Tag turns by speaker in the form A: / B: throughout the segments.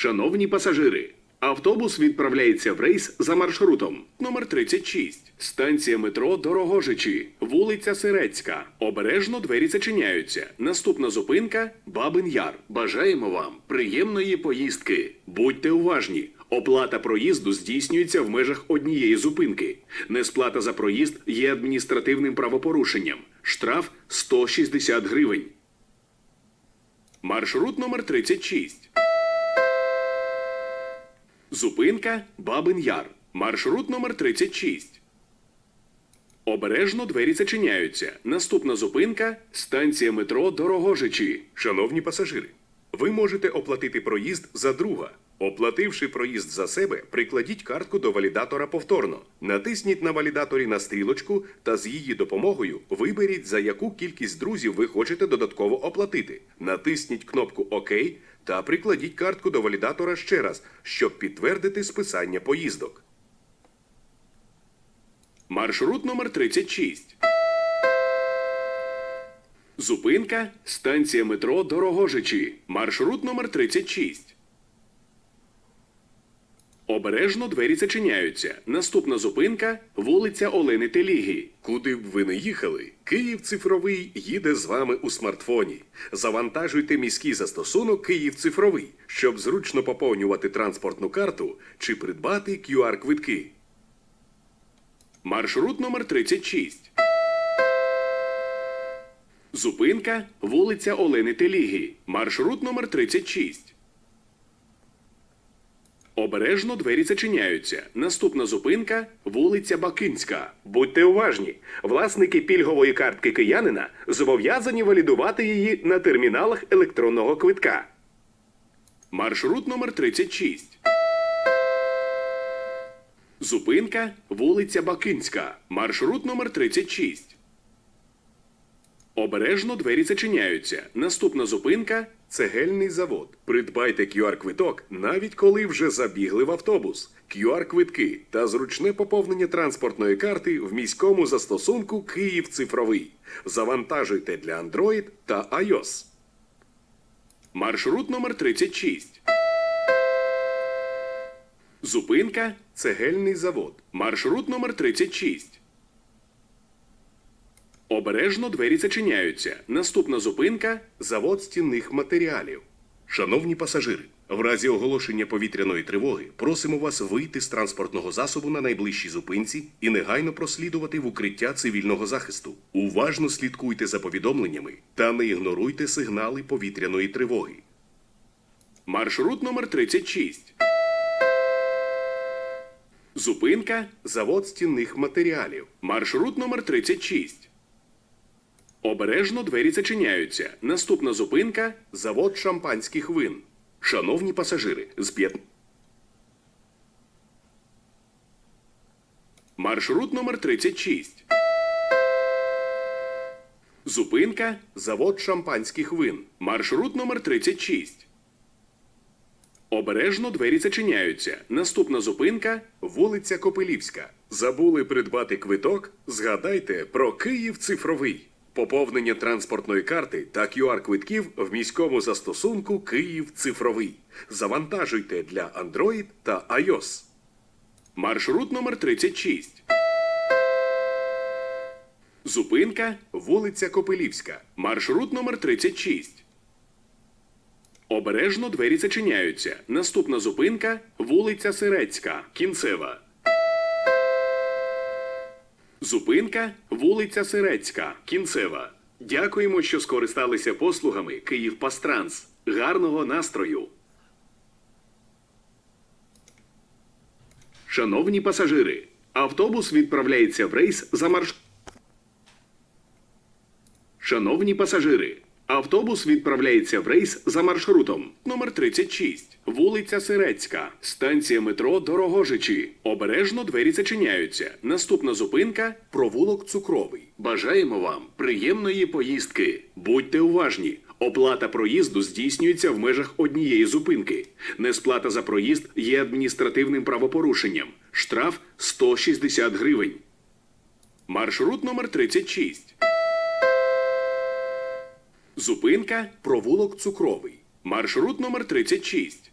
A: Шановні пасажири, автобус відправляється в рейс за маршрутом номер 36. Станція метро Дорогожичі, вулиця Сирецька. Обережно двері зачиняються. Наступна зупинка Бабин Яр. Бажаємо вам приємної поїздки. Будьте уважні. Оплата проїзду здійснюється в межах однієї зупинки. Несплата за проїзд є адміністративним правопорушенням. Штраф 160 гривень. Маршрут номер 36. Зупинка Бабин Яр. Маршрут номер 36. Обережно двері зачиняються. Наступна зупинка станція метро Дорогожичі.
B: Шановні пасажири, ви можете оплатити проїзд за друга. Оплативши проїзд за себе, прикладіть картку до валідатора повторно. Натисніть на валідаторі на стрілочку та з її допомогою виберіть, за яку кількість друзів ви хочете додатково оплатити. Натисніть кнопку ОК та прикладіть картку до валідатора ще раз, щоб підтвердити списання поїздок.
A: Маршрут номер 36. Зупинка станція метро Дорогожичі. Маршрут номер 36. Обережно двері зачиняються. Наступна зупинка вулиця Олени Телігі.
B: Куди б ви не їхали, Київ цифровий їде з вами у смартфоні. Завантажуйте міський застосунок Київ цифровий, щоб зручно поповнювати транспортну карту чи придбати QR-квитки.
A: Маршрут номер 36. Зупинка вулиця Олени Телігі. Маршрут номер 36. Обережно двері зачиняються. Наступна зупинка вулиця Бакинська.
B: Будьте уважні, власники пільгової картки киянина зобов'язані валідувати її на терміналах електронного квитка.
A: Маршрут номер 36. Зупинка вулиця Бакинська. Маршрут номер 36. Обережно двері зачиняються. Наступна зупинка
B: Цегельний завод. Придбайте QR-квиток, навіть коли вже забігли в автобус. QR-квитки та зручне поповнення транспортної карти в міському застосунку Київ цифровий. Завантажуйте для Android та iOS.
A: Маршрут номер 36. Зупинка
B: Цегельний завод.
A: Маршрут номер 36. Обережно двері зачиняються. Наступна зупинка
B: Завод стінних матеріалів. Шановні пасажири, в разі оголошення повітряної тривоги просимо вас вийти з транспортного засобу на найближчій зупинці і негайно прослідувати в укриття цивільного захисту. Уважно слідкуйте за повідомленнями та не ігноруйте сигнали повітряної тривоги.
A: маршрут номер 36. Зупинка
B: Завод стінних матеріалів.
A: маршрут номер 36. Обережно двері зачиняються. Наступна зупинка
B: Завод шампанських вин. Шановні пасажири, з 5...
A: маршрут номер 36. Зупинка
B: Завод шампанських вин.
A: маршрут номер 36. Обережно двері зачиняються. Наступна зупинка
B: Вулиця Копилівська. Забули придбати квиток? Згадайте про Київ цифровий. Поповнення транспортної карти та QR-квитків в міському застосунку Київ цифровий. Завантажуйте для Android та iOS.
A: маршрут номер 36. Зупинка
B: Вулиця Копилівська.
A: маршрут номер 36. Обережно двері зачиняються. Наступна зупинка вулиця Сирецька. Кінцева. Зупинка вулиця Сирецька. Кінцева. Дякуємо, що скористалися послугами Київ Пастранс. Гарного настрою. Шановні пасажири, автобус відправляється в рейс за марш... Шановні пасажири, автобус відправляється в рейс за маршрутом номер 36, вулиця Сирецька, станція метро Дорогожичі. Обережно двері зачиняються. Наступна зупинка провулок Цукровий. Бажаємо вам приємної поїздки. Будьте уважні. Оплата проїзду здійснюється в межах однієї зупинки. Несплата за проїзд є адміністративним правопорушенням. Штраф 160 гривень. Маршрут номер 36. Зупинка провулок Цукровий. Маршрут номер 36.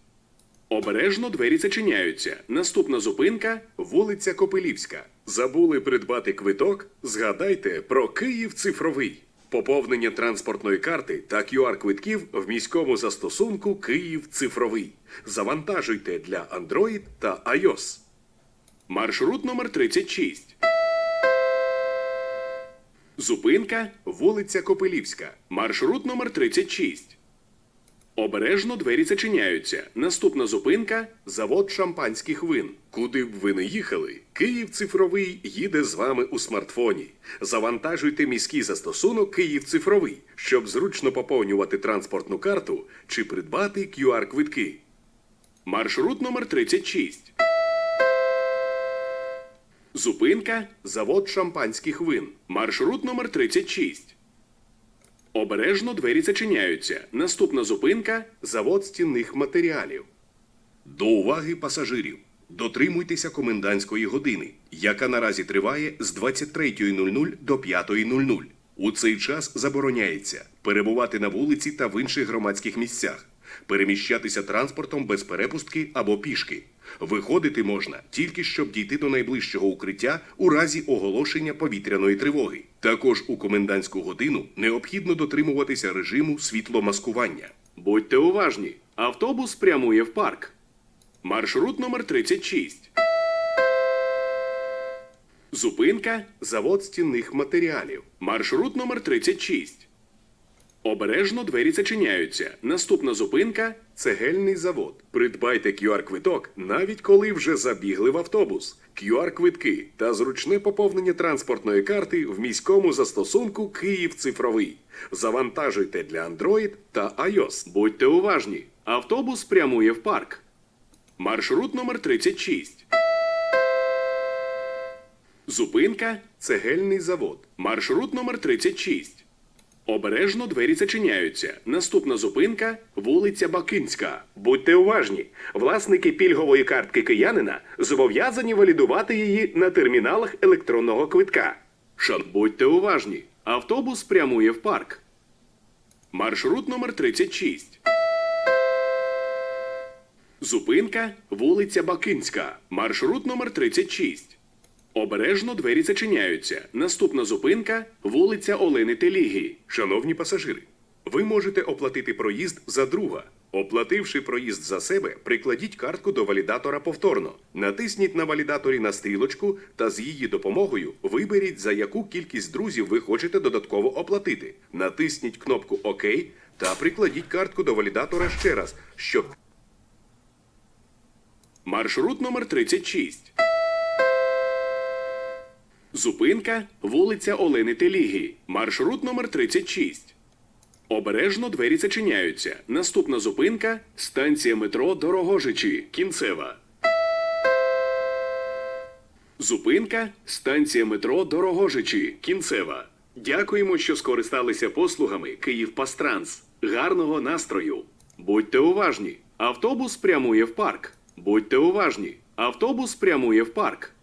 A: Обережно двері зачиняються. Наступна зупинка
B: Вулиця Копилівська. Забули придбати квиток? Згадайте про Київ цифровий. Поповнення транспортної карти та QR-квитків в міському застосунку Київ цифровий. Завантажуйте для Android та iOS.
A: маршрут номер 36. Зупинка
B: Вулиця Копилівська.
A: маршрут номер 36. Обережно двері зачиняються. Наступна зупинка
B: Завод шампанських вин. Куди б ви не їхали, Київ цифровий їде з вами у смартфоні. Завантажуйте міський застосунок Київ цифровий, щоб зручно поповнювати транспортну карту чи придбати QR-квитки.
A: маршрут номер 36. Зупинка
B: Завод шампанських вин.
A: маршрут номер 36. Обережно двері зачиняються. Наступна зупинка
B: Завод стінних матеріалів. До уваги пасажирів. Дотримуйтеся комендантської години, яка наразі триває з 23.00 до 5.00. У цей час забороняється перебувати на вулиці та в інших громадських місцях, переміщатися транспортом без перепустки або пішки. Виходити можна тільки щоб дійти до найближчого укриття у разі оголошення повітряної тривоги. Також у комендантську годину необхідно дотримуватися режиму світломаскування.
A: Будьте уважні. Автобус прямує в парк. Маршрут номер 36. Зупинка
B: Завод стінних матеріалів.
A: маршрут номер 36. Обережно двері зачиняються. Наступна зупинка
B: Цегельний завод. Придбайте QR-квиток, навіть коли вже забігли в автобус. QR-квитки та зручне поповнення транспортної карти в міському застосунку Київ цифровий. Завантажуйте для Android та iOS.
A: Будьте уважні. Автобус прямує в парк. Маршрут номер 36. Зупинка
B: Цегельний завод.
A: маршрут номер 36. Обережно двері зачиняються. Наступна зупинка вулиця Бакинська.
C: Будьте уважні, власники пільгової картки киянина зобов'язані валідувати її на терміналах електронного квитка.
A: Шан, будьте уважні. Автобус прямує в парк. Маршрут номер 36. Зупинка вулиця Бакинська. Маршрут номер 36. Обережно двері зачиняються. Наступна зупинка вулиця Олени Телігі.
B: Шановні пасажири, ви можете оплатити проїзд за друга. Оплативши проїзд за себе, прикладіть картку до валідатора повторно. Натисніть на валідаторі на стрілочку та з її допомогою виберіть, за яку кількість друзів ви хочете додатково оплатити. Натисніть кнопку ОК та прикладіть картку до валідатора ще раз, щоб
A: Маршрут номер 36. Зупинка вулиця Олени Телігі. Маршрут номер 36. Обережно двері зачиняються. Наступна зупинка станція метро Дорогожичі. Кінцева. Зупинка станція метро Дорогожичі. Кінцева. Дякуємо, що скористалися послугами Київпастранс. Гарного настрою. Будьте уважні. Автобус прямує в парк. Будьте уважні. Автобус прямує в парк.